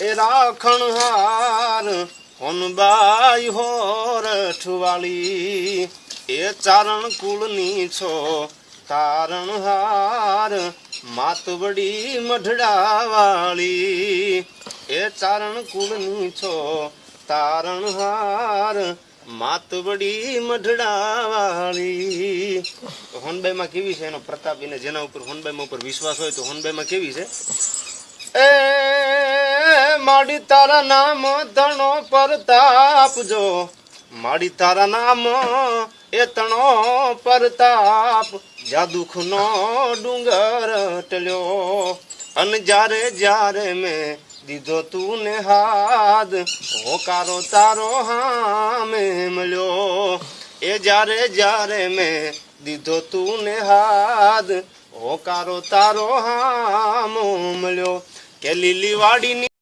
એ રાખણહાર હોનબાઈ હોર અઠવાળી એ ચારણ કુળની છો તારણહાર માતવડી મઢડાવાળી. એ ચારણ કુળની છો તારણહાર માતવડી મઢડાવાળી. હોનબાઈમાં કેવી છે એનો પ્રતાપ? એને જેના ઉપર, હોનબાઈમાં ઉપર વિશ્વાસ હોય તો હોનબાઈમાં કેવી છે? એ માડી તારા નામ તણો પરતાપ જો માડી તારા નામ એ તણો પરતાપ જા દુઃખનો ડુંગર ટલ્યો. અને જ્યારે જ્યારે મેં દીધો તું ને હાથ હોકારો તારો હામે મળ્યો. એ જ્યારે જ્યારે મેં દીધો તું ને હાથ હોકારો તારો હામો મળ્યો. કે લીલી વાડીની